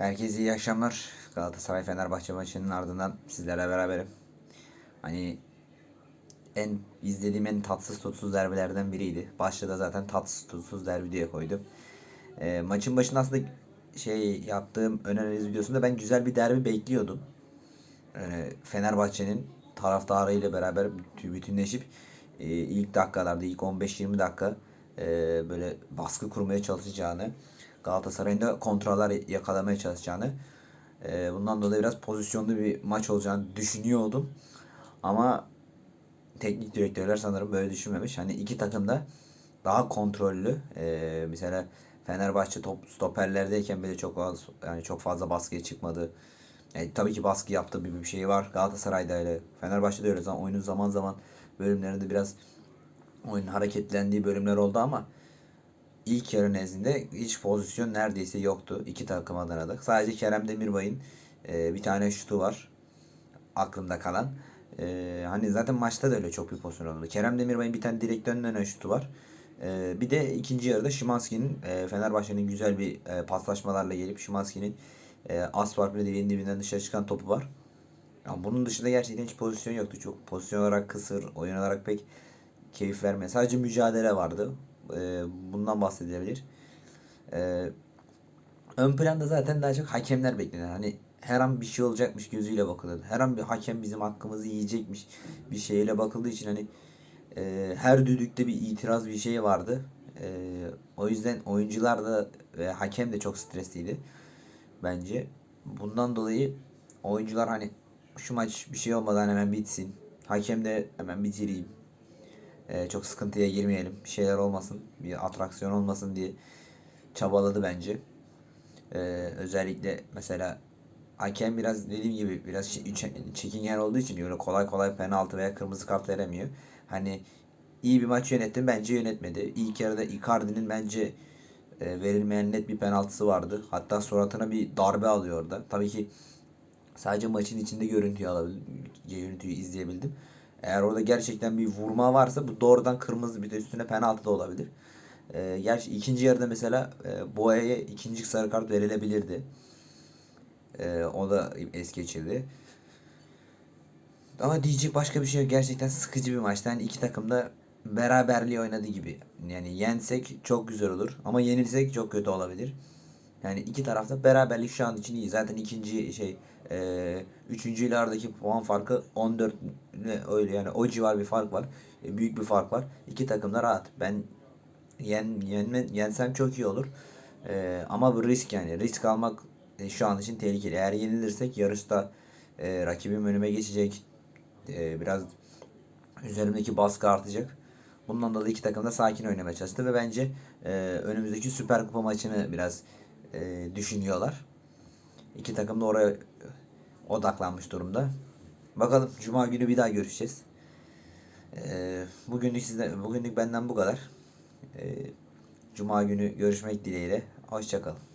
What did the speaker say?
Herkese iyi akşamlar. Galatasaray Fenerbahçe maçının ardından sizlerle beraberim. Hani en izlediğim en tatsız tutsuz derbilerden biriydi. Başta zaten tatsız tutsuz derbi diye koydum. Ee, maçın başında aslında şey yaptığım ön analiz videosunda ben güzel bir derbi bekliyordum. Yani Fenerbahçe'nin taraftarıyla beraber bütün- bütünleşip e, ilk dakikalarda ilk 15-20 dakika e, böyle baskı kurmaya çalışacağını Galatasaray'ın da kontralar yakalamaya çalışacağını e, bundan dolayı biraz pozisyonlu bir maç olacağını düşünüyordum. Ama teknik direktörler sanırım böyle düşünmemiş. Hani iki takım da daha kontrollü. E, mesela Fenerbahçe top stoperlerdeyken bile çok az yani çok fazla baskıya çıkmadı. E, tabii ki baskı yaptığı bir, bir şey var. Galatasaray'da öyle. Fenerbahçe'de öyle. Zaman, oyunun zaman zaman bölümlerinde biraz oyunun hareketlendiği bölümler oldu ama ilk yarı nezdinde hiç pozisyon neredeyse yoktu iki takım adına da. Sadece Kerem Demirbay'ın e, bir tane şutu var aklımda kalan. E, hani zaten maçta da öyle çok bir pozisyon oldu. Kerem Demirbay'ın bir tane direkten dönen şutu var. E, bir de ikinci yarıda Şimanski'nin e, Fenerbahçe'nin güzel bir e, paslaşmalarla gelip Şimanski'nin e, az farklı direğin dibinden dışarı çıkan topu var. Yani bunun dışında gerçekten hiç pozisyon yoktu. Çok pozisyon olarak kısır, oyun olarak pek keyif verme. Sadece mücadele vardı. E, bundan bahsedilebilir. E, ön planda zaten daha çok hakemler bekleniyor. Hani her an bir şey olacakmış gözüyle bakılıyordu. Her an bir hakem bizim hakkımızı yiyecekmiş bir şeyle bakıldığı için hani e, her düdükte bir itiraz bir şey vardı. E, o yüzden oyuncular da ve hakem de çok stresliydi bence. Bundan dolayı oyuncular hani şu maç bir şey olmadan hemen bitsin. Hakem de hemen bitireyim. Ee, çok sıkıntıya girmeyelim. Bir şeyler olmasın. Bir atraksiyon olmasın diye çabaladı bence. Ee, özellikle mesela hakem biraz dediğim gibi biraz çe- çe- çekingen olduğu için öyle kolay kolay penaltı veya kırmızı kart veremiyor. Hani iyi bir maç yönettim bence yönetmedi. İlk yarıda Icardi'nin bence e, verilmeyen net bir penaltısı vardı. Hatta suratına bir darbe alıyor orada. Tabii ki sadece maçın içinde görüntüyü alabildim. Görüntüyü izleyebildim. Eğer orada gerçekten bir vurma varsa bu doğrudan kırmızı bir de üstüne penaltı da olabilir. E, gerçi ikinci yarıda mesela e, Boya'ya ikinci sarı kart verilebilirdi. E, o da es geçirdi. Ama diyecek başka bir şey yok. Gerçekten sıkıcı bir maçtı. Yani iki takım da beraberliği oynadı gibi. Yani yensek çok güzel olur. Ama yenilsek çok kötü olabilir. Yani iki tarafta beraberlik şu an için iyi. Zaten ikinci şey e, üçüncü ile puan farkı 14 ne öyle yani o civar bir fark var. E, büyük bir fark var. İki takım da rahat. Ben yen, yenme, yensem çok iyi olur. E, ama bu risk yani. Risk almak e, şu an için tehlikeli. Eğer yenilirsek yarışta e, rakibim önüme geçecek. E, biraz üzerimdeki baskı artacak. Bundan dolayı iki takım da sakin oynamaya çalıştı ve bence e, önümüzdeki Süper Kupa maçını biraz e, düşünüyorlar. İki takım da oraya odaklanmış durumda. Bakalım Cuma günü bir daha görüşeceğiz. E, bugünlük sizden, bugünlük benden bu kadar. E, Cuma günü görüşmek dileğiyle. Hoşçakalın.